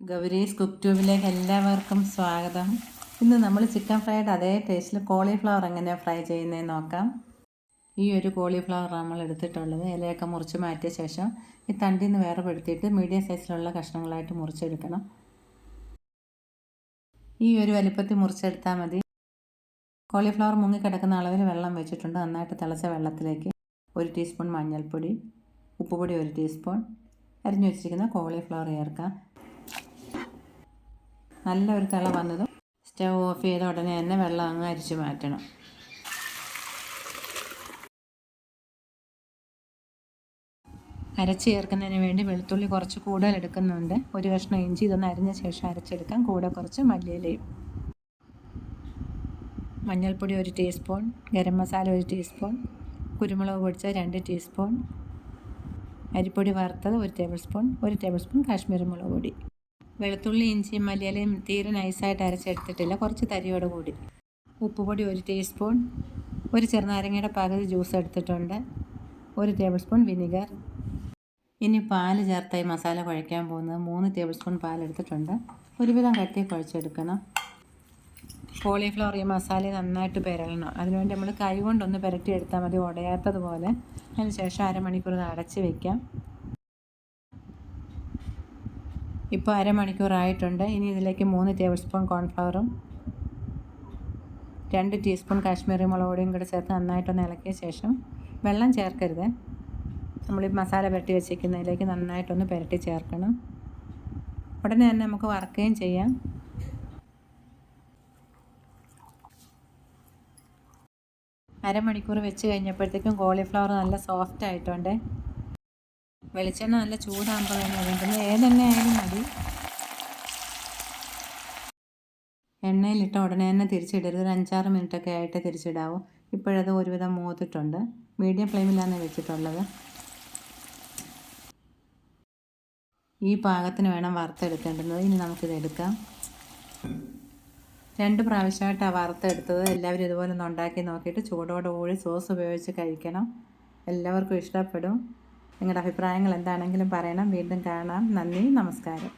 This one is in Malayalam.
ഗൗരീസ് കുക്ക് ട്യൂബിലേക്ക് എല്ലാവർക്കും സ്വാഗതം. ഇന്ന് നമ്മൾ ചിക്കൻ ഫ്രൈഡ് അതേ ടേസ്റ്റിൽ കോളിഫ്ലവർ എങ്ങനെയാണ് ഫ്രൈ ചെയ്യുന്നത് നോക്കാം. ഈ ഒരു കോളിഫ്ലവർ നമ്മൾ എടുത്തിട്ടുള്ളത്. ഇലയൊക്കെ മുറിച്ച് മാറ്റിയ ശേഷം ഈ തണ്ടിൽ നിന്ന് വേറെ പെടുത്തിയിട്ട് മീഡിയം സൈസിലുള്ള കഷ്ണങ്ങളായിട്ട് മുറിച്ചെടുക്കണം. ഈ ഒരു വലിപ്പത്തിൽ മുറിച്ചെടുത്താൽ മതി. കോളിഫ്ലവർ മുങ്ങിക്കിടക്കുന്ന അളവിൽ വെള്ളം വെച്ചിട്ടുണ്ട്. നന്നായിട്ട് തിളച്ച വെള്ളത്തിലേക്ക് ഒരു ടീസ്പൂൺ മഞ്ഞൾപ്പൊടി ഉപ്പുപൊടി ഒരു ടീസ്പൂൺ അരിഞ്ഞു വെച്ചിരിക്കുന്ന കോളിഫ്ലവർ ചേർക്കാം. നല്ല ഒരു തിള വന്നതും സ്റ്റവ് ഓഫ് ചെയ്ത ഉടനെ തന്നെ വെള്ളം അങ്ങ് അരിച്ചു മാറ്റണം. അരച്ച് ചേർക്കുന്നതിന് വേണ്ടി വെളുത്തുള്ളി കുറച്ച് കൂടുതൽ എടുക്കുന്നുണ്ട്. ഒരു കഷ്ണം ഇഞ്ചി ഇതൊന്ന് അരിഞ്ഞ ശേഷം അരച്ചെടുക്കാം. കൂടെ കുറച്ച് മല്ലിയിലയും. മഞ്ഞൾപ്പൊടി ഒരു ടീസ്പൂൺ. ഗരം മസാല ഒരു ടീസ്പൂൺ. കുരുമുളക് പൊടിച്ചത് രണ്ട് ടീസ്പൂൺ. അരിപ്പൊടി വറുത്തത് ഒരു ടേബിൾ സ്പൂൺ. ഒരു ടേബിൾ സ്പൂൺ കാശ്മീരി മുളക് പൊടി. വെളുത്തുള്ളി ഇഞ്ചിയും മല്ലിയിലയും തീരെ നൈസായിട്ട് അരച്ചെടുത്തിട്ടില്ല. കുറച്ച് തരിയോട് കൂടി. ഉപ്പുപൊടി ഒരു ടീസ്പൂൺ. ഒരു ചെറുനാരങ്ങയുടെ പകുതി ജ്യൂസ് എടുത്തിട്ടുണ്ട്. ഒരു ടേബിൾ സ്പൂൺ വിനിഗർ. ഇനി പാൽ ചേർത്തായി മസാല കുഴയ്ക്കാൻ പോകുന്നത് മൂന്ന് ടേബിൾ സ്പൂൺ പാൽ എടുത്തിട്ടുണ്ട്. ഒരുവിധം കട്ടി കുഴച്ചെടുക്കണം. കോളിഫ്ലവർ ഈ മസാല നന്നായിട്ട് പെരളണം. അതിനുവേണ്ടി നമ്മൾ കൈ കൊണ്ടൊന്ന് പുരട്ടിയെടുത്താൽ മതി ഉടയാത്തതുപോലെ. അതിന് ശേഷം അരമണിക്കൂർ അടച്ച് വയ്ക്കാം ഇപ്പോൾ അരമണിക്കൂറായിട്ടുണ്ട്. ഇനി ഇതിലേക്ക് മൂന്ന് ടേബിൾ സ്പൂൺ കോൺഫ്ലവറും രണ്ട് ടീസ്പൂൺ കാശ്മീരി മുളക് പൊടിയും കൂടി ചേർത്ത് നന്നായിട്ടൊന്ന് ഇളക്കിയ ശേഷം വെള്ളം ചേർക്കരുത്. നമ്മൾ ഈ മസാല പുരട്ടി വെച്ചിരിക്കുന്നതിലേക്ക് നന്നായിട്ടൊന്ന് പുരട്ടി ചേർക്കണം. ഉടനെ തന്നെ നമുക്ക് വറക്കുകയും ചെയ്യാം. അരമണിക്കൂർ വെച്ച് കഴിഞ്ഞപ്പോഴത്തേക്കും കോളിഫ്ലവർ നല്ല സോഫ്റ്റ് ആയിട്ടുണ്ട്. വെളിച്ചെണ്ണ നല്ല ചൂടാകുമ്പോൾ തന്നെ വേണ്ടുന്നത് ഏതെണ്ണ ആയാലും മതി. എണ്ണയിലിട്ട ഉടനെ തന്നെ തിരിച്ചിടരുത്. ഒരു അഞ്ചാറ് മിനിറ്റൊക്കെ ആയിട്ട് തിരിച്ചിടാവൂ. ഇപ്പോഴത് ഒരുവിധം മൂത്തിട്ടുണ്ട്. മീഡിയം ഫ്ലെയിമിലാണ് വെച്ചിട്ടുള്ളത്. ഈ പാകത്തിന് വേണം വറുത്തെടുക്കേണ്ടത്. ഇനി നമുക്കിത് എടുക്കാം. രണ്ട് പ്രാവശ്യമായിട്ടാണ് വറുത്തെടുത്തത്. എല്ലാവരും ഇതുപോലെ ഒന്ന് ഉണ്ടാക്കി നോക്കിയിട്ട് ചൂടോടുകൂടി സോസ് ഉപയോഗിച്ച് കഴിക്കണം. എല്ലാവർക്കും ഇഷ്ടപ്പെടും. നിങ്ങളുടെ അഭിപ്രായങ്ങൾ എന്താണെങ്കിലും പറയണം. വീണ്ടും കാണാം. നന്ദി. നമസ്കാരം.